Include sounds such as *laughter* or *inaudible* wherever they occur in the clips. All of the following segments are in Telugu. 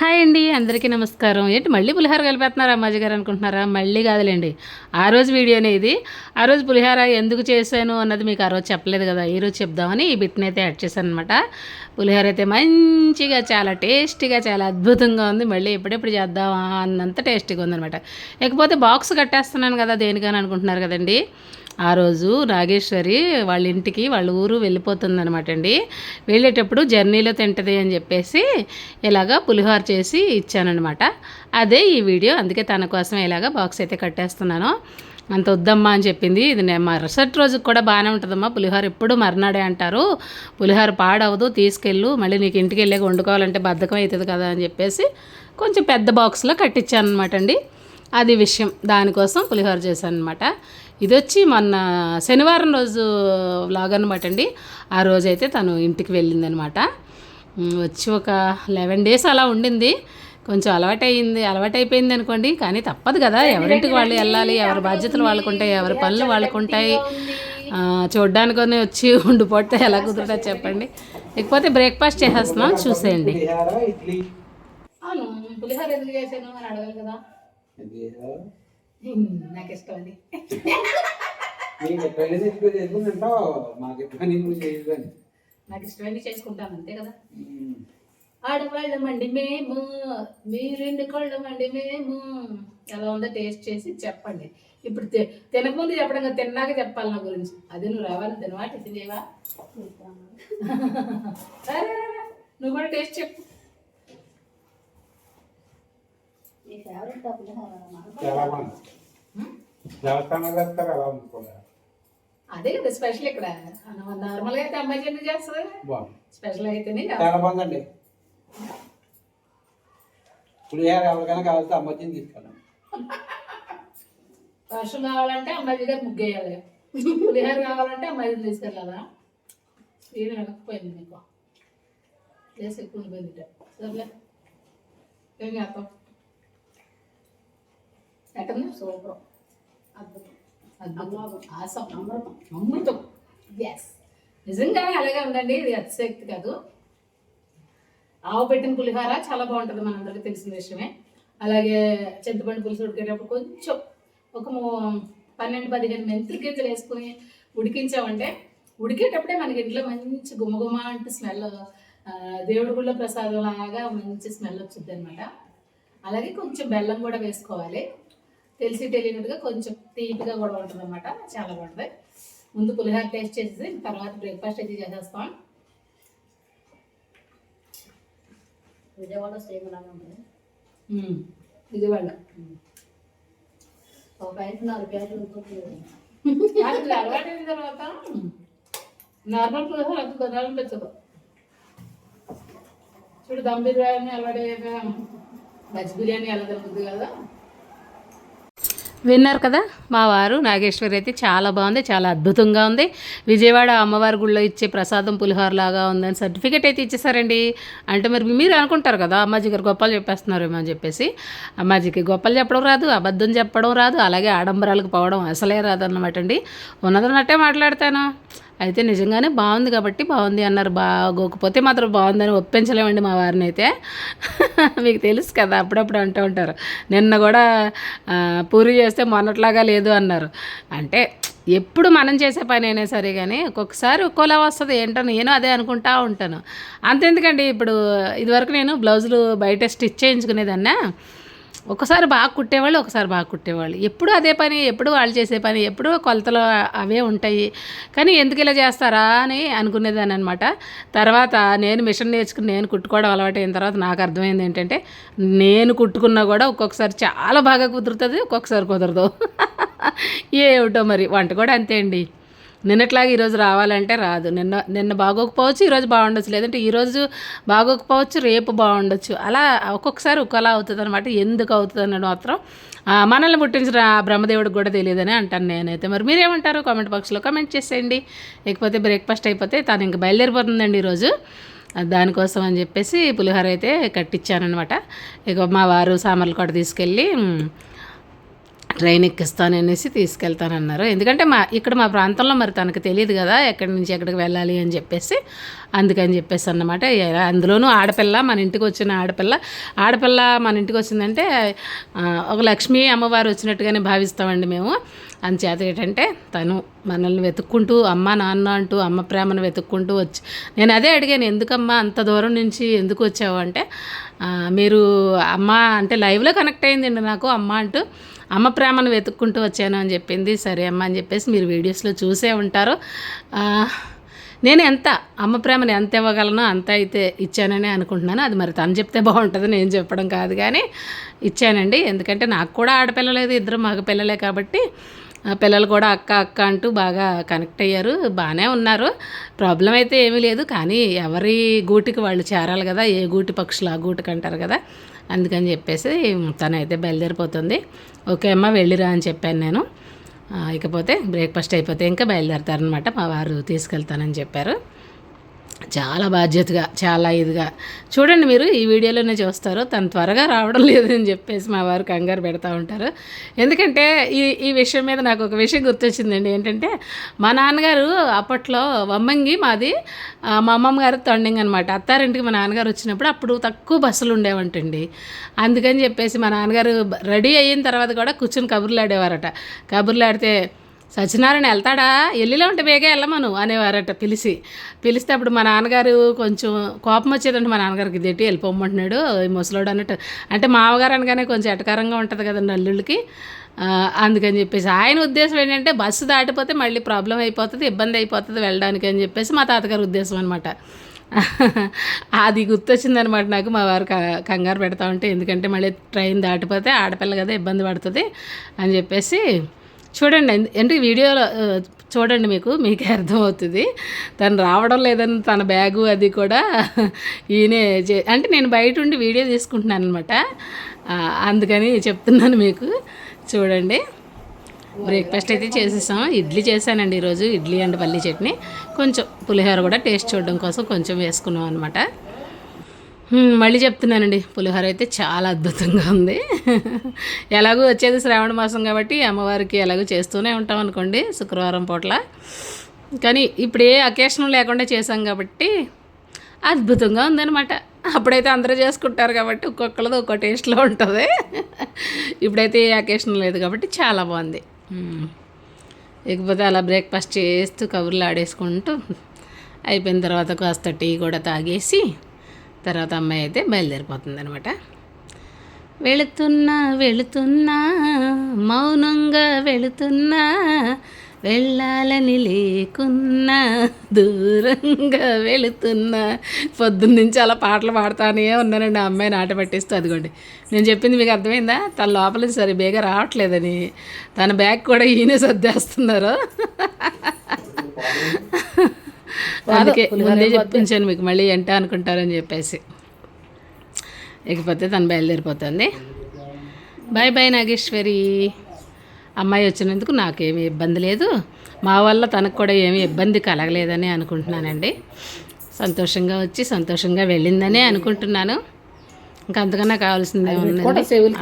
హాయ్ అండి అందరికీ నమస్కారం. ఏంటి మళ్ళీ పులిహార కలిపేస్తున్నారా అమ్మాజీ గారు అనుకుంటున్నారా? మళ్ళీ కాదులేండి. ఆ రోజు వీడియోనే ఇది. ఆ రోజు పులిహార ఎందుకు చేశాను అన్నది మీకు ఆ రోజు చెప్పలేదు కదా. ఈ రోజు చెప్దామని ఈ బిట్ని అయితే యాడ్ చేశాను అనమాట పులిహార అయితే మంచిగా చాలా టేస్టీగా చాలా అద్భుతంగా ఉంది. మళ్ళీ ఎప్పుడెప్పుడు చేద్దామా అన్నంత టేస్టీగా ఉందనమాట ఇకపోతే బాక్స్ కట్టేస్తున్నాను కదా దేనికని అనుకుంటున్నారు కదండి? ఆ రోజు నాగేశ్వరి వాళ్ళ ఇంటికి వాళ్ళ ఊరు వెళ్ళిపోతుందనమాట అండి. వెళ్ళేటప్పుడు జర్నీలో తింటది అని చెప్పేసి ఇలాగా పులిహోర చేసి ఇచ్చానమాట అదే ఈ వీడియో. అందుకే తన కోసం ఇలాగ బాక్స్ అయితే కట్టేస్తున్నాను. అంత వద్దమ్మా అని చెప్పింది. ఇది నేను మరుసటి రోజుకి కూడా బాగానే ఉంటుందమ్మా. పులిహోర ఎప్పుడు మర్నాడే అంటారు. పులిహోర పాడవదు తీసుకెళ్ళు. మళ్ళీ నీకు ఇంటికి వెళ్ళాక వండుకోవాలంటే బద్ధకం అవుతుంది కదా అని చెప్పేసి కొంచెం పెద్ద బాక్స్లో కట్టించాను అనమాట అండి. అది విషయం. దానికోసం పులిహోర చేశాను అనమాట ఇది వచ్చి మొన్న శనివారం రోజు వ్లాగ్ అనమాట అండి. ఆ రోజైతే తను ఇంటికి వెళ్ళిందనమాట వచ్చి ఒక లెవెన్ డేస్ అలా ఉండింది. కొంచెం అలవాటు అయింది అలవాటు అయిపోయింది అనుకోండి. కానీ తప్పదు కదా. ఎవరింటికి వాళ్ళు వెళ్ళాలి. ఎవరి బాధ్యతలు వాళ్ళకు ఉంటాయి ఎవరి పనులు వాళ్ళకు ఉంటాయి ఆ, చూడ్డానికనే వచ్చి ఉండిపోతే ఎలా కుదురుతుంది చెప్పండి. లేకపోతే బ్రేక్ఫాస్ట్ చేసేస్తున్నాం. చూసేయండి. పులిహార ఇడ్లీ అవును. పులిహోర ఎందుకు చేశాను అని అడగాలి కదా. ఇది చేశారు. నాకు ఇష్టం అది మాకు నాకు ఇష్టమైనవి చేసుకుంటాను అంతే కదా? ఆడవాళ్ళమండి మేము మీ రెండు కోళ్ళమండి మేము? ఎలా ఉందో టేస్ట్ చేసి చెప్పండి. ఇప్పుడు తినకముందు చెప్పడం కదా తిన్నాక చెప్పాలి నా గురించి. అది నువ్వు రావాలి తినవా టిఫిన్ చేయవా? సరే, రా, రా. నువ్వు కూడా టేస్ట్ చెప్పు. దేవస్థానం చేస్తారు కూడా అదే కదా స్పెషల్ ఇక్కడ నార్మల్గా అయితే అమ్మాయి ఎందుకు చేస్తుంది బాగుంది స్పెషల్ అయితేనే చాలా బాగుందండి పులిహార ఎవరికైనా కావాల్సి అమ్మచ్చింది తీసుకెళ్ళండి వర్షం కావాలంటే అమ్మాయి దగ్గర ముగ్గేయాలి పులిహోర కావాలంటే అమ్మాయి దగ్గర తీసుకెళ్ళాలా స్క్రీన్ వెనక్కిపోయింది మీకు ప్లేస్ ఎక్కువ ఉండిపోయింది సర్లే ఏం చేస్తాం ఎక్కడ సూపర్ అద్భుతం అద్భుతం ఆసం అమృతం అమృతం ఎస్ నిజంగానే అలాగే ఉందండి. ఇది అతిశక్తి కాదు. ఆవు పెట్టిన పులిహోర చాలా బాగుంటుంది మనందరికీ తెలిసిన విషయమే. అలాగే చింతపండు పులుసు ఉడికేటప్పుడు కొంచెం ఒక పన్నెండు పదిహేను మెంతులు గింజలు వేసుకుని ఉడికించామంటే ఉడికేటప్పుడే మనకి ఇంట్లో మంచి గుమగుమ అంటే స్మెల్ దేవుడి గుళ్ళ ప్రసాదం లాగా మంచి స్మెల్ వచ్చింది అనమాట అలాగే కొంచెం బెల్లం కూడా వేసుకోవాలి. తెలిసి తెలియనట్టుగా కొంచెం తీపిగా కూడా ఉంటుంది అనమాట చాలా బాగుంటుంది. ముందు పులిహోర టేస్ట్ చేసేసి తర్వాత బ్రేక్ఫాస్ట్ అయితే చేసేస్తాం. విజయవాడ సేమ్ లాగా ఉంటుంది. విజయవాడ ఒక ప్యాకెట్ నాలుగు ప్యాకెట్లు ఇది అలవాటైన తర్వాత నార్మల్ పులిహోర అది తినాలనిపించదు చూడు దమ్ బిర్యానీ అలవాటయ్యాక వెజ్ బిర్యానీ ఎలా దొరుకుతుంది కదా. విన్నారు కదా? మా వారు నాగేశ్వరి అయితే చాలా బాగుంది చాలా అద్భుతంగా ఉంది. విజయవాడ అమ్మవారి గుళ్ళో ఇచ్చే ప్రసాదం పులిహోర లాగా ఉందని సర్టిఫికేట్ అయితే ఇచ్చేసారండి. అంటే మరి మీరు అనుకుంటారు కదా అమ్మాజీ గారు గొప్పలు చెప్పేస్తున్నారేమో అని చెప్పేసి. అమ్మాజీకి గొప్పలు చెప్పడం రాదు అబద్ధం చెప్పడం రాదు అలాగే ఆడంబరాలకు పోవడం అసలే రాదు అన్నమాట అండి. ఉన్నదన్నట్టే మాట్లాడతాను. అయితే నిజంగానే బాగుంది కాబట్టి బాగుంది అన్నారు. బాగోకపోతే మాత్రం బాగుందని ఒప్పించలేమండి మా వారిని అయితే. *laughs* మీకు తెలుసు కదా అప్పుడప్పుడు అంటూ ఉంటారు. నిన్న కూడా పూరి చేస్తే మొన్నట్లాగా లేదు అన్నారు. అంటే ఎప్పుడు మనం చేసే పని అయినా సరే కానీ ఒక్కొక్కసారి ఒక్కోలా వస్తుంది. ఏంటో నేను అదే అనుకుంటా ఉంటాను. అంతెందుకండి ఇప్పుడు ఇదివరకు నేను బ్లౌజులు బయట స్టిచ్ చేయించుకునేదన్నా. ఒకసారి బాగా కుట్టేవాళ్ళు ఒకసారి బాగా కుట్టేవాళ్ళు. ఎప్పుడు అదే పని ఎప్పుడు వాళ్ళు చేసే పని ఎప్పుడు కొలతలు అవే ఉంటాయి. కానీ ఎందుకు ఇలా చేస్తారా అని అనుకునేదాన్ని అనమాట తర్వాత నేను మిషన్ నేర్చుకుని నేను కుట్టుకోవడం అలవాటు అయిన తర్వాత నాకు అర్థమైంది ఏంటంటే నేను కుట్టుకున్నా కూడా ఒక్కొక్కసారి చాలా బాగా కుదురుతుంది ఒక్కొక్కసారి కుదరదు. *laughs* ఏమిటో మరి వంట కూడా అంతే అండి. నిన్నట్లాగా ఈరోజు రావాలంటే రాదు. నిన్న నిన్న బాగోకపోవచ్చు ఈరోజు బాగుండొచ్చు. లేదంటే ఈరోజు బాగోకపోవచ్చు రేపు బాగుండొచ్చు. అలా ఒక్కొక్కసారి ఒకలా అవుతుంది అనమాట ఎందుకు అవుతుంది అన్నది మాత్రం మనల్ని పుట్టించిన ఆ బ్రహ్మదేవుడికి కూడా తెలియదని అంటాను నేనైతే. మరి మీరేమంటారు? కామెంట్ బాక్స్లో కామెంట్ చేసేయండి. లేకపోతే బ్రేక్ఫాస్ట్ అయిపోతే తను ఇంక బయలుదేరిపోతుందండి ఈరోజు. దానికోసం అని చెప్పేసి పులిహోర అయితే కట్టించానమాట ఇక మా వారు సామర్లు కూడా తీసుకెళ్ళి ట్రైన్ ఎక్కిస్తాననేసి తీసుకెళ్తానన్నారు. ఎందుకంటే మా ఇక్కడ మా ప్రాంతంలో మరి తనకు తెలియదు కదా ఎక్కడి నుంచి ఎక్కడికి వెళ్ళాలి అని చెప్పేసి. అందుకని చెప్పేసి అన్నమాట. అందులోనూ ఆడపిల్ల మన ఇంటికి వచ్చిన ఆడపిల్ల. ఆడపిల్ల మన ఇంటికి వచ్చిందంటే ఒక లక్ష్మీ అమ్మవారు వచ్చినట్టుగానే భావిస్తామండి మేము. అందుచేత ఏంటంటే తను మనల్ని వెతుక్కుంటూ అమ్మ నాన్న అంటూ అమ్మ ప్రేమను వెతుక్కుంటూ వచ్చి నేను అదే అడిగాను ఎందుకమ్మా అంత దూరం నుంచి ఎందుకు వచ్చావు? అంటే మీరు అమ్మ అంటే లైవ్లో కనెక్ట్ అయిందండి నాకు అమ్మ అంటూ. అమ్మ ప్రేమను వెతుక్కుంటూ వచ్చాను అని చెప్పింది. సరే అమ్మ అని చెప్పేసి మీరు వీడియోస్లో చూసే ఉంటారు. నేను ఎంత అమ్మ ప్రేమను ఎంత ఇవ్వగలనో అంత అయితే ఇచ్చానని అనుకుంటున్నాను. అది మరి తను చెప్తే బాగుంటుంది నేను చెప్పడం కాదు కానీ ఇచ్చానండి. ఎందుకంటే నాకు కూడా ఆడపిల్ల లేదు ఇద్దరు మగ పిల్లలే కాబట్టి పిల్లలు కూడా అక్క అక్క అంటూ బాగా కనెక్ట్ అయ్యారు. బాగానే ఉన్నారు. ప్రాబ్లం అయితే ఏమీ లేదు. కానీ ఎవరి గూటికి వాళ్ళు చేరాలి కదా ఏ గూటి పక్షులు ఆ గూటికి అంటారు కదా అందుకని చెప్పేసి తనైతే బయలుదేరిపోతుంది. ఓకే అమ్మ వెళ్ళిరా అని చెప్పాను నేను. ఇకపోతే బ్రేక్ఫాస్ట్ అయిపోతే ఇంకా బయలుదేరతారనమాట మా వారు తీసుకెళ్తానని చెప్పారు. చాలా బాధ్యతగా చాలా ఇదిగా. చూడండి మీరు ఈ వీడియోలోనే చూస్తారు. తను త్వరగా రావడం లేదని చెప్పేసి మా వారు కంగారు పెడతా ఉంటారు. ఎందుకంటే ఈ ఈ విషయం మీద నాకు ఒక విషయం గుర్తొచ్చిందండి. ఏంటంటే మా నాన్నగారు అప్పట్లో వమ్మంగి మాది మా అమ్మమ్మ గారు తొండింగ్ అనమాట అత్తారింటికి మా నాన్నగారు వచ్చినప్పుడు అప్పుడు తక్కువ బస్సులు ఉండేవంటండి. అందుకని చెప్పేసి మా నాన్నగారు రెడీ అయిన తర్వాత కూడా కూర్చొని కబుర్లాడేవారట. కబుర్లాడితే కబుర్లు ఆడితే సత్యనారాయణ వెళ్తాడా? ఎల్లిలో ఉంటే బేగా వెళ్ళమను అనేవారట పిలిచి. పిలిస్తే అప్పుడు మా నాన్నగారు కొంచెం కోపం వచ్చేదంటే మా నాన్నగారికి. ఇదేంటి వెళ్ళిపోమంటున్నాడు ఈ ముసలోడు అన్నట్టు. అంటే మామగారు అనగానే కొంచెం ఎటకారంగా ఉంటుంది కదండి అల్లుళ్ళకి అందుకని చెప్పేసి ఆయన ఉద్దేశం ఏంటంటే బస్సు దాటిపోతే మళ్ళీ ప్రాబ్లం అయిపోతుంది ఇబ్బంది అయిపోతుంది వెళ్ళడానికి అని చెప్పేసి మా తాతగారి ఉద్దేశం అనమాట అది గుర్తొచ్చిందనమాట నాకు మా వారు క- కంగారు పెడతా ఉంటే. ఎందుకంటే మళ్ళీ ట్రైన్ దాటిపోతే ఆడపిల్ల కదా ఇబ్బంది పడుతుంది అని చెప్పేసి చూడండి అంటే వీడియోలో చూడండి మీకు మీకే అర్థమవుతుంది. తను రావడం లేదని తన బ్యాగు అది కూడా ఈయనే చే- అంటే నేను బయట ఉండి వీడియో తీసుకుంటున్నాను అనమాట అందుకని చెప్తున్నాను మీకు. చూడండి. బ్రేక్ఫాస్ట్ అయితే చేసేసాం. ఇడ్లీ చేశానండి ఈరోజు. ఇడ్లీ అండ్ పల్లీ చట్నీ. కొంచెం పులిహోర కూడా టేస్ట్ చూడడం కోసం కొంచెం వేసుకున్నాం అనమాట మళ్ళీ చెప్తున్నానండి. పులిహోర అయితే చాలా అద్భుతంగా ఉంది. ఎలాగో వచ్చేది శ్రావణ మాసం కాబట్టి అమ్మవారికి ఎలాగో చేస్తూనే ఉంటాం అనుకోండి శుక్రవారం పూట్ల. కానీ ఇప్పుడు ఏ అకేషన్ లేకుండా చేసాం కాబట్టి అద్భుతంగా ఉందన్నమాట. అప్పుడైతే అందరూ చేసుకుంటారు కాబట్టి ఒక్కొక్కరిది ఒక్కో టేస్ట్లో ఉంటుంది. ఇప్పుడైతే ఏ అకేషన్ లేదు కాబట్టి చాలా బాగుంది. ఇకపోతే అలా బ్రేక్ఫాస్ట్ చేస్తూ కబుర్లు ఆడేసుకుంటూ అయిపోయిన తర్వాత కాస్త టీ కూడా తాగేసి తర్వాత అమ్మాయి అయితే బయలుదేరిపోతుంది అనమాట వెళుతున్నా వెళుతున్నా మౌనంగా వెళుతున్నా వెళ్ళాలని లేకున్నా దూరంగా వెళుతున్నా. పొద్దున్న నుంచి అలా పాటలు పాడుతానే ఉన్నానండి ఆ అమ్మాయి నాట పట్టిస్తూ. అదిగోండి నేను చెప్పింది మీకు అర్థమైందా? తన లోపల సరే బేగా రావట్లేదని. తన బ్యాగ్ కూడా ఈయనే సర్దేస్తున్నారు. *laughs* *laughs* అందుకే ముందే చెప్పించాను మీకు మళ్ళీ ఎంట అనుకుంటారని చెప్పేసి. ఇకపోతే తను బయలుదేరిపోతుంది. Bye bye Nageswari. అమ్మాయి వచ్చినందుకు నాకేమీ ఇబ్బంది లేదు. మా వల్ల తనకు కూడా ఏమీ ఇబ్బంది కలగలేదని అనుకుంటున్నానండి. సంతోషంగా వచ్చి సంతోషంగా వెళ్ళిందనే అనుకుంటున్నాను. ఇంకా అంతకన్నా కావాల్సిందే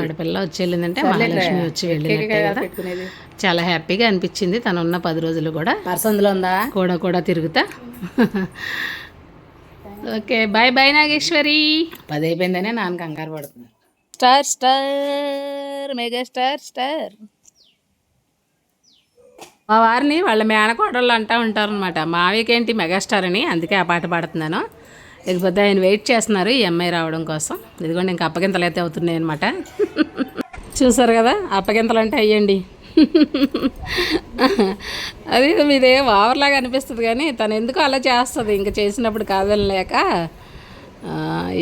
ఆడపిల్ల వచ్చి వెళ్ళిందంటే మహాలక్ష్మి వచ్చి వెళ్ళినట్టే కదా. చాలా హ్యాపీగా అనిపించింది. తను ఉన్న పది రోజులు కూడా ఉందా? కూడా కూడా తిరుగుతా. Okay bye bye Nageshwari. పది అయిపోయిందనే నాన్న కంగారు పడుతుంది star star mega star star. మా వారిని వాళ్ళ మేనకోడళ్ళు అంటూ ఉంటారనమాట మావికేంటి మెగాస్టార్ అని అందుకే ఆ పాట పాడుతున్నాను. లేకపోతే ఆయన వెయిట్ చేస్తున్నారు ఈ అమ్మాయి రావడం కోసం. ఇదిగోండి ఇంకా అప్పగింతలు అయితే అవుతున్నాయి అనమాట చూసారు కదా అప్పగింతలు అంటే అయ్యండి. అది మీదే ఓవర్లాగా అనిపిస్తుంది కానీ తను ఎందుకు అలా చేస్తుంది? ఇంకా చేసినప్పుడు కాదని లేక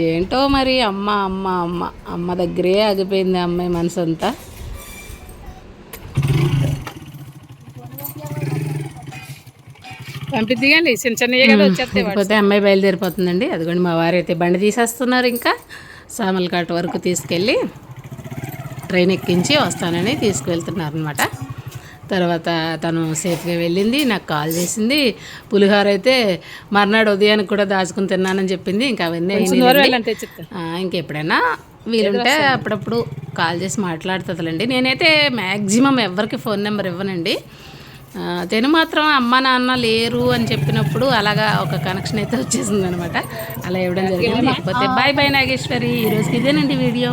ఏంటో మరి అమ్మ అమ్మ అమ్మ. అమ్మ దగ్గరే ఆగిపోయింది అమ్మాయి మనసు అంతా పంపిద్దిగాలి చిన్న చిన్నవి కదా వచ్చేస్తాయి అమ్మాయి బయలుదేరిపోతుందండి. అదిగోండి మా వారు అయితే బండి తీసేస్తున్నారు ఇంకా. సామల్ఘాట్ వరకు తీసుకెళ్ళి ట్రైన్ ఎక్కించి వస్తానని తీసుకువెళ్తున్నారు అనమాట తర్వాత తను సేఫ్గా వెళ్ళింది నాకు కాల్ చేసింది. పులిహోర అయితే మర్నాడు ఉదయానికి కూడా దాచుకుని తిన్నానని చెప్పింది ఇంకా అవన్నీ ఇంకెప్పుడైనా వీలుంటే అప్పుడప్పుడు కాల్ చేసి మాట్లాడుతుందిలేండి. నేనైతే మ్యాక్సిమం ఎవరికి ఫోన్ నెంబర్ ఇవ్వనండి. తిను మాత్రం అమ్మ నాన్న లేరు అని చెప్పినప్పుడు అలాగా ఒక కనెక్షన్ అయితే వచ్చేసింది అనమాట అలా ఇవ్వడం జరిగింది. లేకపోతే బాయ్ బాయ్ నాగేశ్వరి ఈరోజుకి ఇదేనండి వీడియో?